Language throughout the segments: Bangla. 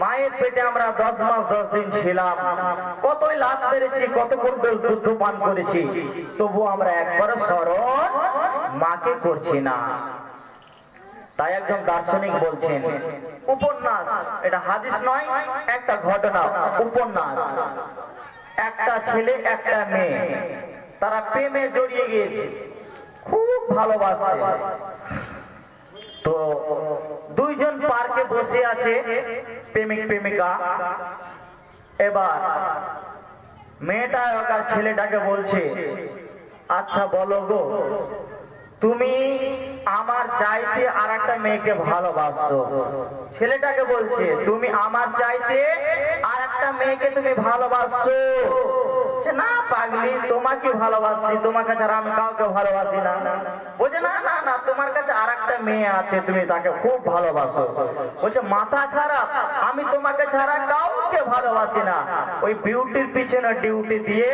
মায়ের পেটে আমরা দশ মাস, দশ দিন ছিলাম। কতই লাভ পেরেছি, কত দুধ পান করেছি। তবু আমরা একবারও স্মরণ মাকে করছি না। তাই একজন দার্শনিক বলছেন, উপন্যাস, এটা হাদিস নয়, একটা ঘটনা, উপন্যাস। একটা ছেলে, একটা মেয়ে, তারা প্রেমে জড়িয়ে গিয়েছে, খুব ভালোবাসে। তো দুইজন পার্কে বসে আছে প্রেমিক, প্রেমিকা। এবার মেয়েটা আর ছেলেটাকে বলছে আচ্ছা বলো গো, তুমি আমার চাইতে আর একটা মেয়েকে ভালোবাসছো? ছেলেটাকে বলছে, তুমি আমার চাইতে আর একটা মেয়েকে তুমি ভালোবাসছো? বলছে, না পাগলি তোমাকে ভালোবাসি তোমাকে ছাড়া আমি কাউকে ভালোবাসি না। বলছে না না না তোমার কাছে আর একটা মেয়ে আছে তুমি তাকে খুব ভালোবাসো। বলছে মাথা খারাপ আমি তোমাকে ছাড়া কাউকে ভালোবাসি না। ওই বিউটির পিছনে ডিউটি দিয়ে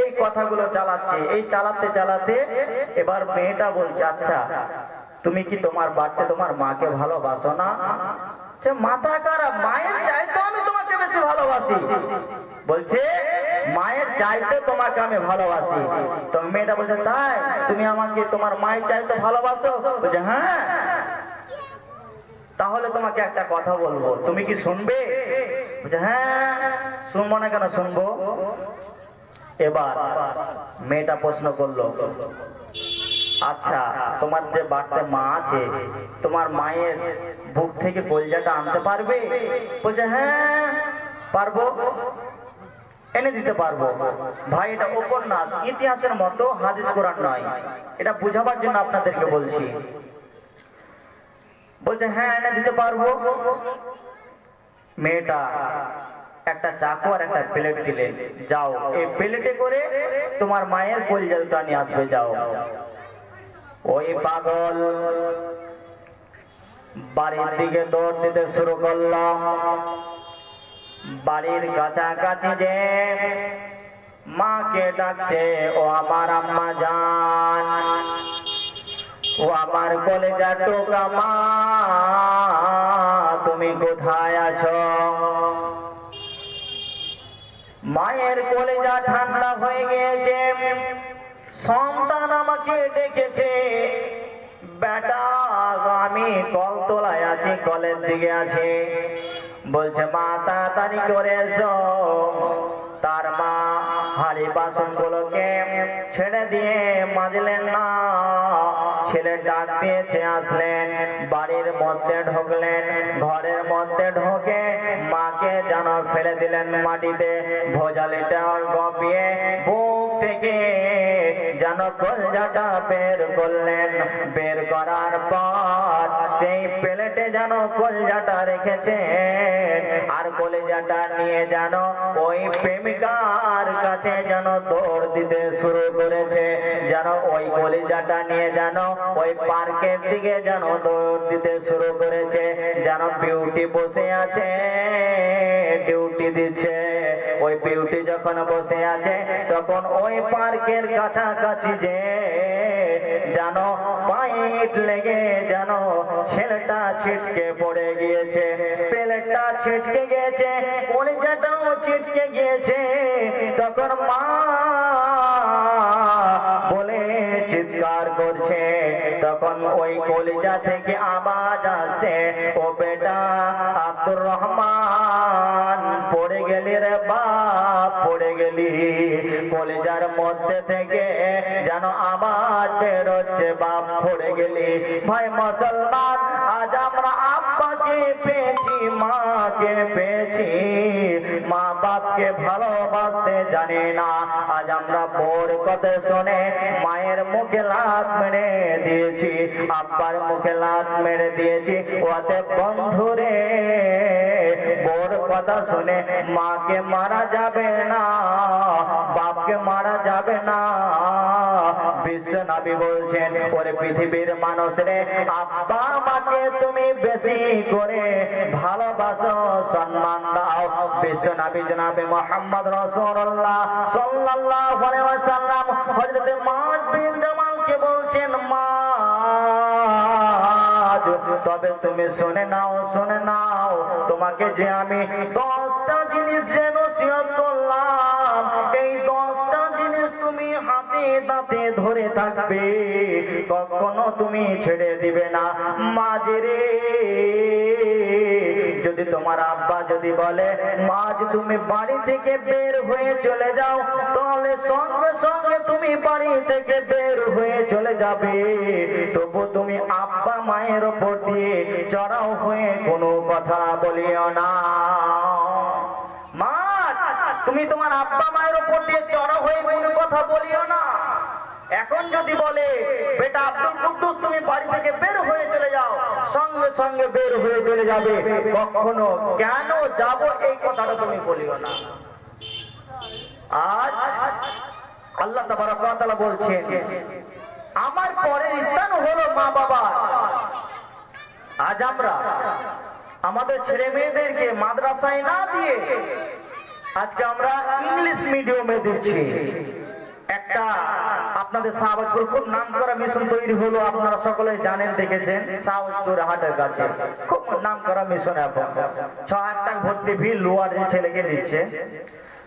এই কথাগুলো চালাচ্ছে। এই চালাতে চালাতে এবার মেয়েটা বলছে আচ্ছা তুমি কি তোমার বাড়িতে তোমার মাকে ভালোবাসো না? মাথা খারাপ মায়ের চাইতো আমি তোমাকে বেশি ভালোবাসি। বলছে মায়ের চাইতে তোমাকে আমি ভালোবাসি। তো মেয়েটা বলছে, তাই? তুমি আমাকে তোমার মায়ের চাইতে ভালোবাসো? বলছে হ্যাঁ। তাহলে তোমাকে একটা কথা বলব। তুমি কি শুনবে? হ্যাঁ শুনব না কেন, শুনব। এবার মেয়েটা প্রশ্ন করল আচ্ছা তোমার যে বাড়িতে মা আছে, তোমার মায়ের বুক থেকে কলজাটা আনতে পারবে? বলছে হ্যাঁ পারব। এনে দিতে পারব। ভাই, এটা উপন্যাস, ইতিহাসের মতো হাদিস কোরআন নয়। এটা বুঝাবার জন্য আপনাদেরকে বলছি। বলছে হ্যাঁ এনে দিতে পারব। মেয়েটা একটা চাকু আর একটা প্লেট দিলে যাও। এই প্লেটে করে তোমার মায়ের কলজাটা নিয়ে আসবে, যাও। ওই পাগল বাড়ির দিকে দৌড় দিতে শুরু করলাম বাড়ির কাছাকাছি যে মাকে ডাকছে, ও আমার আম্মা জান। ও আমার কলেজা টোকা মা, তুমি কোথায় আছো? মায়ের কলেজা ঠান্ডা হয়ে গিয়েছে। সন্তান আমাকে ডেকেছে। বেটা, আমি কল তোলায় আছি, কলের দিকে আছি। বলছে, মা, তাড়াতাড়ি করে এসো। তার মা হাড়ি বাসন গুলোকে ছেড়ে দিয়ে মাজলেন না। ছেলে ডাক দিয়েছে আসলেন। বাড়ির মধ্যে ঢুকলেন। ঘরের মধ্যে ঢোকে মাকে যেন ফেলে দিলেন মাটিতে। ভোজালিটা গপিয়ে বুক থেকে যেন কলজাটা বের করলেন। বের করার পর সেই প্লেটে যেন কলজাটা রেখেছেন। আর কলেজাটা নিয়ে যেন ওই প্রেমিকার কাছে যেন দৌড় দিতে শুরু করেছে। যেন ওই কলিজাটা নিয়ে যেন ওই পার্কের দিকে যেন দৌড় দিতে শুরু করেছে। যেন বিউটি বসে আছে, ডিউটি দিচ্ছে। ওই বিউটি যখন বসে আছে, তখন ওই পার্কের কাছাকাছি যে যেন পাইট লেগে যেন ছেলেটা ছিটকে পড়ে গিয়েছে, পেলেটটা ছিটকে গিয়েছে, কলিজাটাও ছিটকে গিয়েছে। তখন মা বলে চিৎকার করছে, তখন ওই কলিজা থেকে আওয়াজ আসছে, ও বেটা আব্দুর রহমান। গেলি রে বাপ, পড়ে গেলি। কলিজার মধ্যে থেকে যেন আওয়াজ বেরোচ্ছে বাপ, পড়ে গেলি। ভাই মুসলমান, আজ আমরা আব্বাকে পেয়েছি, মাকে পেয়েছি। মা বাপকে ভালোবাসতে জানি না। আজ আমরা বোর কথা শুনে মায়ের মুখে লাত মেরে দিয়েছি। আব্বার মুখে লাত মেরে দিয়েছি। ওতে বন্ধুরে কথা শুনে মাকে মারা যাবে না, বাপকে মারা যাবে না। বিশ্ব নবী বলছেন, ওরে পৃথিবীর মানুষ রে আব্বা মাকে তুমি বেশি করে ভালোবাসো, সম্মান দাও। বিশ্ব নবী জনাবে মোহাম্মদ রাসূলুল্লাহ সাল্লাল্লাহু আলাইহি ওয়াসাল্লাম হযরত মুআজ বিন জামালকে বলছেন, মা তবে তুমি শুনে নাও শুনে নাও। তোমাকে যে আমি দশটা জিনিস যে দাঁতে ধরে থাকবে, কখনো তুমি ছেড়ে দিবে না। মাঝে রে, যদি তোমার আব্বা যদি বলে মাঝ তুমি বাড়ি থেকে বের হয়ে চলে যাও, তাহলে সঙ্গে সঙ্গে তুমি বাড়ি থেকে বের হয়ে চলে যাবে। তবু তুমি আব্বা মায়ের ওপর দিয়ে চড়াও হয়ে কোনো কথা বলিও না। মা, তুমি তোমার আব্বা মায়ের ওপর দিয়ে চড়া হয়ে কোনো কথা বলিও না। এখন যদি বলে, বেটা আব্দুল কুদ্দুস, তুমি বাড়ি থেকে বের হয়ে চলে যাও। সঙ্গে সঙ্গে বের হয়ে চলে যাবে। কখনো কেন যাব এই কথাটা তুমি বলিও না। আজ আল্লাহ তাআলা বলছেন, আমার পরের স্থান হলো মা বাবা। আজ আমরা আমাদের ছেলে মেয়েদেরকে মাদ্রাসায় না দিয়ে আজকে আমরা ইংলিশ মিডিয়ামে দিচ্ছি। একটা আপনাদের সাহাবাদপুর খুব নাম করা মিশন তৈরি হলো, আপনারা সকলে জানেন, দেখেছেন সাহাবাদপুর হাটের কাছে। খুব নাম করা মিশন এখন। ছ হাজার টাকা ভর্তি ফি লোয়ার যে ছেলেকে দিচ্ছে।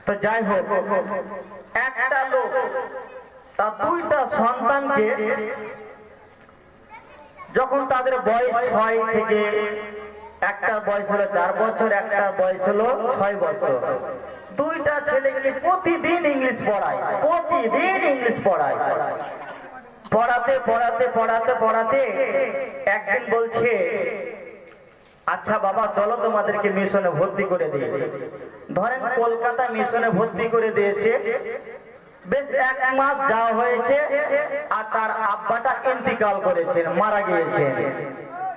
তো যাই হোক, একটা লোক, তার দুইটা সন্তানকে যখন তাদের বয়স ছয় থেকে একটার বয়স হলো চার বছর, একটার বয়স হলো ছয় বছর। দুইটা ছেলেকে প্রতিদিন ইংলিশ পড়ায়, প্রতিদিন ইংলিশ পড়ায়। পড়াতে পড়াতে পড়াতে পড়াতে একদিন বলছে আচ্ছা বাবা, চলো তোমাদেরকে মিশনে ভর্তি করে দিই। ধরেন কলকাতা মিশনে ভর্তি করে দিয়েছে। বেশ এক মাস যাওয়া হয়েছে আর তার আব্বাটা ইন্তিকাল করেছেন, মারা গিয়েছেন।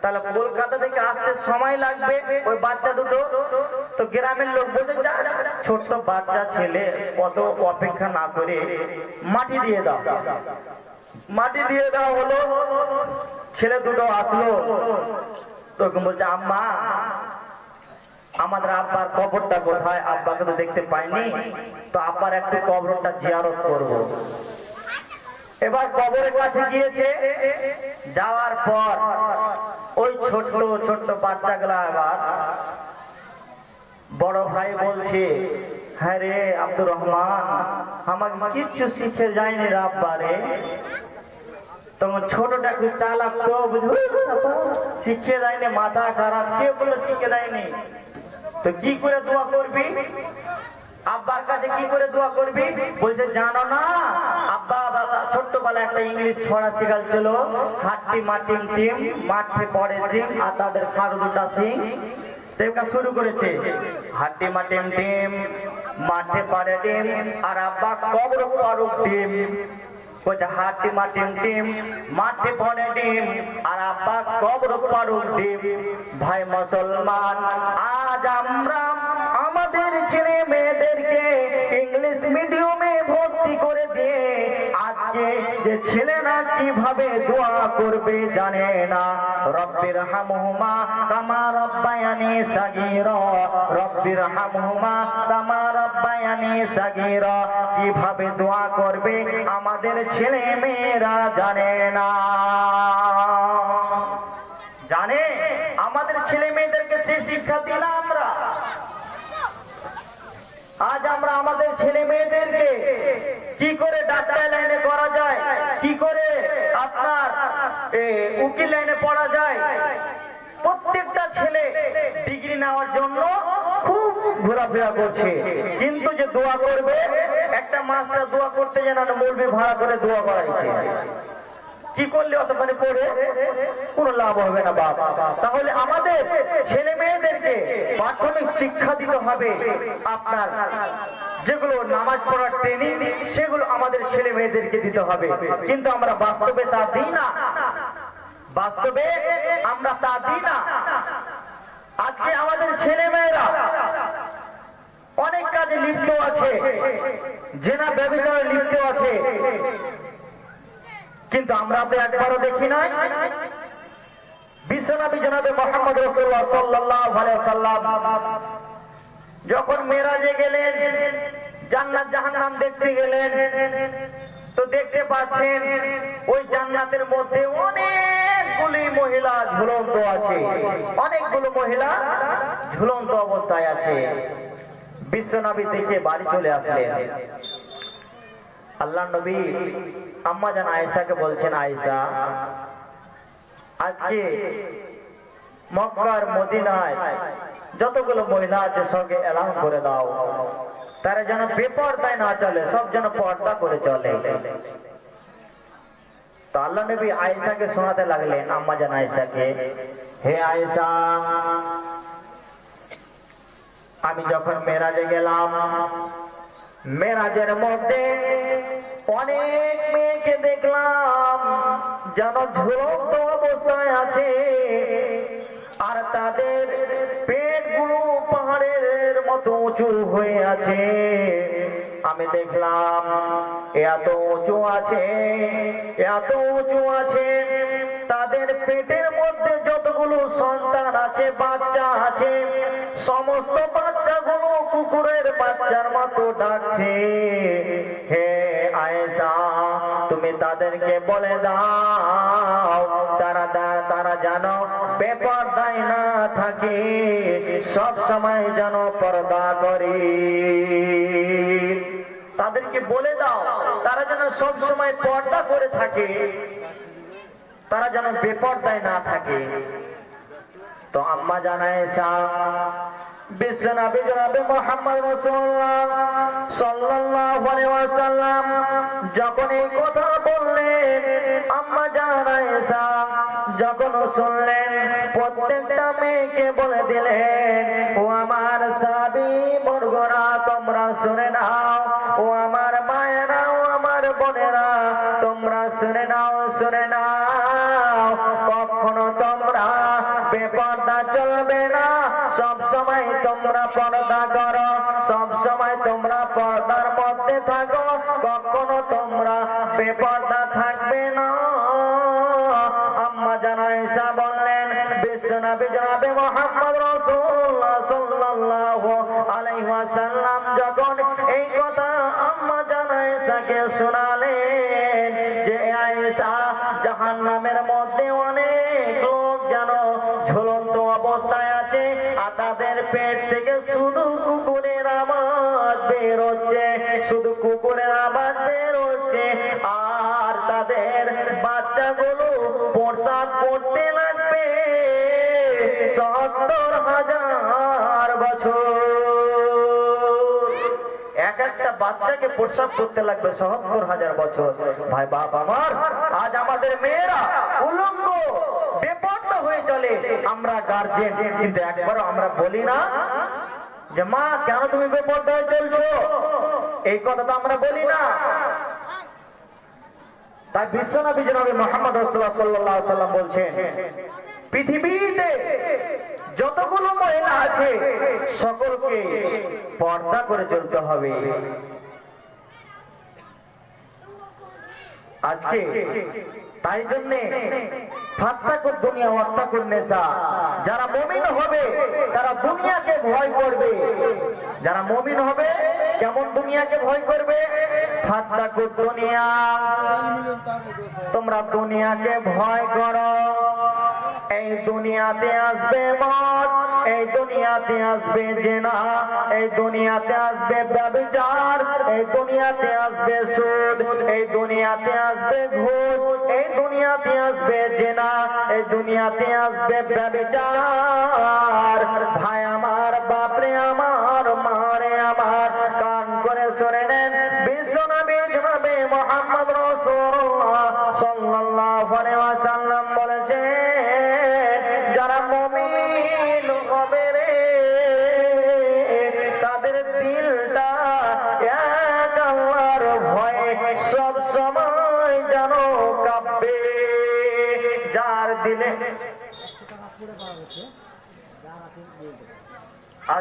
তাহলে কলকাতা থেকে আসতে সময় লাগবে, ওই বাচ্চা দুটো। তো গ্রামের লোক বলছে, যা ছোট্ট বাচ্চা ছেলে কত অপেক্ষা না করে মাটি দিয়ে দাও। মাটি দিয়ে দেওয়া হলো, ছেলে দুটো আসলো। তখন বলছে, আম্মা, আমাদের আব্বার কবরটা কোথায়? আব্বাকে তো দেখতে পাইনি। তো আব্বার একটু কবরটা জিয়ারত করব। এবার কবরের কাছে গিয়েছে, যাওয়ার পর ওই ছোট্ট ছোট্ট বাচ্চাগুলা আবার বড় ভাই বলছে হ্যাঁ রে আব্দুর রহমান, আমাকে কিচ্ছু শিখে যায়নি রে আব্বা রে। তখন ছোটটা একটু চালাক তো, বুঝলি? শিখে দেয়নি মাথা খারাপ কে বলল শিখে দেয়নি তো কি করে দোয়া করবি? আব্বার কাছে কি করে দোয়া করবি? বলছে, জানো না, আব্বা বাবা ছোট্টবেলা একটা ইংলিশ ছড়া শিখাল ছিল হাট্টি মাটিম টিম, মাঠে পরে টিম আর তাদের খারু দুটা সিং শুরু করেছে। হাট্টি মাটিম টিম, মাঠে পাড়ে ডিম আর আব্বা কবর পারুক ডিম বলছে হাট্টি মাটিম টিম, মাঠে পড়ে ডিম আর আব্বা কবর পারুক ডিম ভাই মুসলমান, আজ আমরা আমাদের ছেলে ছেলেরা কীভাবে দোয়া করবে জানে না। রব্বির হামহুমা কামা রব্বায়ানি সাগীরা। রব্বির হামহুমা কামা রব্বায়ানি সাগীরা। কীভাবে দোয়া করবে আমাদের ছেলে মেয়েরা জানে না। জানে? আমাদের ছেলে মেয়েদেরকে সে শিক্ষা দিই না আমরা। আজ আমরা আমাদের ছেলে মেয়েদেরকে কি করে ডাক্তার লাইনে করা যায়? কি করে আপনার উকিল লাইনে পড়া যায়? প্রত্যেকটা ছেলে ডিগ্রি নেওয়ার জন্য খুব ঘোরাফেরা করছে। কিন্তু যে দোয়া করবে, একটা মাস্টার দোয়া করতে যেন মৌলবি ভাড়া করে দোয়া করাইছে। কি করলে অতখানি পড়ে? কোনো লাভ হবে না বাপ। তাহলে আমাদের ছেলে মেয়েদেরকে প্রাথমিক শিক্ষা দিতে হবে আপনার। যেগুলো নামাজ পড়ার ট্রেনিং সেগুলো আমাদের ছেলে মেয়েদেরকে দিতে হবে। কিন্তু আমরা বাস্তবে তা দিই না। বাস্তবে আমরা তা দিই না। আজকে আমাদের ছেলে মেয়েরা অনেক কাজে লিপ্ত আছে। জেনা ব্যবচারে লিপ্ত আছে। কিন্তু আমরা তো একবারও দেখি নাই। বিশ্বনবী জনাবে মোহাম্মদ রসুল্লাহ সাল্লাম যখন মেরাজে গেলেন, জান্নাত জাহান্নাম দেখতে গেলেন, তো দেখতে পাচ্ছেন ওই জান্নাতের মধ্যে অনেকগুলি মহিলা ঝুলন্ত আছে। অনেকগুলো মহিলা ঝুলন্ত অবস্থায় আছে। বিশ্বনবী দেখে বাড়ি চলে আসলেন। আল্লাহ নবী আম্মা জান আয়েশাকে বলছেন, আয়েশা, আজকে মক্কার মদিনায় যতগুলো মহিলা আছে সবকে এলান করে দাও। তারা যেন বেপর্দায় না চলে, সব যেন পর্দা করে চলে। তো আল্লাহ নবী আয়েশাকে শোনাতে লাগলেন, আম্মা জান আয়েশাকে, হে আয়েশা, আমি যখন মেরাজে গেলাম মেরাজের মধ্যে অনেক মেয়েকে দেখলাম, যেন ঝুলন্ত অবস্থায় আছে। আর তাদের পেটগুলো পাহাড়ের মতো উঁচু হয়ে আছে। আমি দেখলাম, এত উঁচু আছে, এত উঁচু আছে। তাদের পেটের মধ্যে যতগুলো সন্তান আছে, বাচ্চা আছে, সমস্ত বাচ্চাগুলো কুকুরের বাচ্চার মতো ডাকছে। হে আয়েশা, তুমি তাদেরকে বলে দাও, তারা তারা যেন পেপার দায় না থাকে, সব সময় যেন পর্দা করে। তাদেরকে বলে দাও, তারা যেন সব সময় পর্দা করে থাকে, তারা যেন বেপর্দায় না থাকে। তো আম্মা জানায় যখন এই কথা বললেন, আম্মা জানায় যখন শুনলেন, প্রত্যেকটা মেয়েকে বলে দিলেন, ও আমার সাবি বর্গরা, তোমরা শুনে নাও, ও আমার মায়েরা, ও আমার বোনেরা, তোমরা শুনে নাও শুনে নাও। সব সময় তোমরা পর্দা করো সব সময় তোমরা পর্দার মধ্যে থাকো, কখনো তোমরা বেপর্দা থাকবে না। আম্মা জানাইসা বললেন, বিশ্বনবী জনাবে মোহাম্মদ এই কথা মধ্যে অনেক পেট থেকে শুধু কুকুরের আওয়াজ বেরোচ্ছে শুধু কুকুরের আওয়াজ বেরোচ্ছে আর তাদের বাচ্চাগুলো প্রসাদ পড়তে লাগবে। সত্তর হাজার বছর একটা বাচ্চাকে প্রসাব করতে লাগবে সত্তর হাজার বছর। ভাই বাপ আমার, আজ আমাদের মেয়েরা উলঙ্গ বেপর্দা হয়ে চলে। আমরা গার্জেন কিন্তু একবারও আমরা বলি না যে, মা, কেন তুমি বেপর্দা হয়ে চলছো? এই কথা তো আমরা বলি না। তাই বিশ্বনবী জনাবে মোহাম্মদ রাসূলুল্লাহ সাল্লাল্লাহু আলাইহি সাল্লাম বলছেন, পৃথিবীতে যতগুলো মহিলা আছে, সকলকে পর্দা করে চলতে হবে। আজকে তাই জন্য যারা মমিন হবে, তারা দুনিয়াকে ভয় করবে। যারা মমিন হবে, কেমন দুনিয়াকে ভয় করবে? দুনিয়া। তোমরা দুনিয়াকে ভয় করো। এই দুনিয়াতে আসবে মদ, এই দুনিয়াতে আসবে জেনা, এই দুনিয়াতে আসবে ব্যভিচার এই দুনিয়াতে আসবে সুদ, এই দুনিয়াতে আসবে ঘুষ, এই দুনিয়াতে আসবে জেনা, এই দুনিয়াতে আসবে ব্যভিচার ভাই আমার, বাপরে আমার, মারে আমার, কান করে শুনে নেন বিশ্বনবী জনাবে মোহাম্মদ রাসূলুল্লাহ সাল্লাল্লাহু আলাইহি ওয়াসাল্লাম।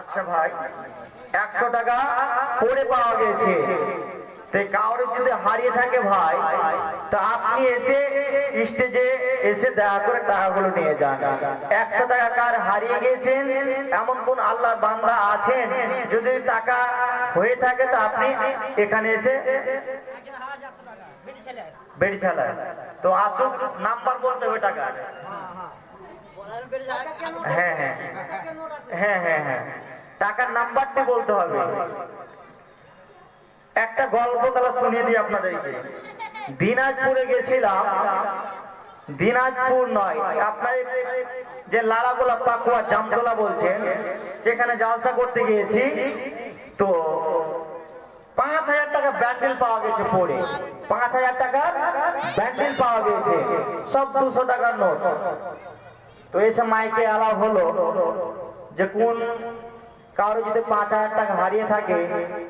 আচ্ছা ভাই। একশো টাকা পড়ে পাওয়া গেছে। কাউরে যদি হারিয়ে থাকে ভাই, তা আপনি এসে স্টেজে এসে দেখা করে টাকাগুলো নিয়ে যান। একশো টাকা কার হারিয়ে গেছেন, এমন কোন আল্লাহ বান্দা আছেন? যদি টাকা হয়ে থাকে, তো আপনি এখানে এসে বেড়ি চালায় তো আসুক, নাম্বার বলতে হবে টাকা। হ্যাঁ হ্যাঁ। হ্যাঁ হ্যাঁ হ্যাঁ। টাকার নাম্বারটি বলতে হবে। একটা গল্প তাহলে শুনিয়ে দিই আপনাদেরকে। দিনাজপুরে গেছিলাম। দিনাজপুর নয়, আপনার যে লালাগোলা পাকুয়া জামতলা বলছেন, সেখানে জালসা করতে গিয়েছি। তো পাঁচ হাজার টাকা ব্যান্ডেল পাওয়া গেছে পড়ে। পাঁচ হাজার টাকা ব্যান্ডেল পাওয়া গেছে। সব দুশো টাকার নোট। তো এসে মাইকে আলাপ হলো যে কোন কারও যদি পাঁচ হাজার টাকা হারিয়ে থাকে,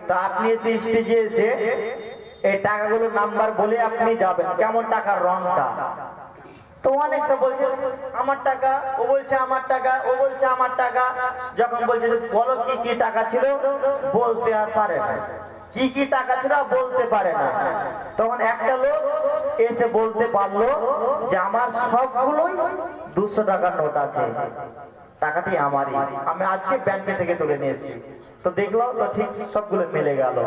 তো আপনি এসে স্টেজে এসে এই টাকাগুলোর নাম্বার বলে আপনি যাবেন। কেমন টাকার রংটা? তো অনেক সব বলছে, আমার টাকা, ও বলছে আমার টাকা, ও বলছে আমার টাকা। যখন বলছে বলো কি কি টাকা ছিল? বলতে আর পারে না। কি কি টাকা ছিল বলতে পারে না। তখন একটা লোক এসে বলতে পারল যে, আমার সবগুলোই দুশো টাকার নোট আছে। টাকাটি আমারই। আমি আজকে ব্যাংকে থেকে তুলে নিয়ে এসেছি। তো দেখলাম তো ঠিক সবগুলো মিলে গেল।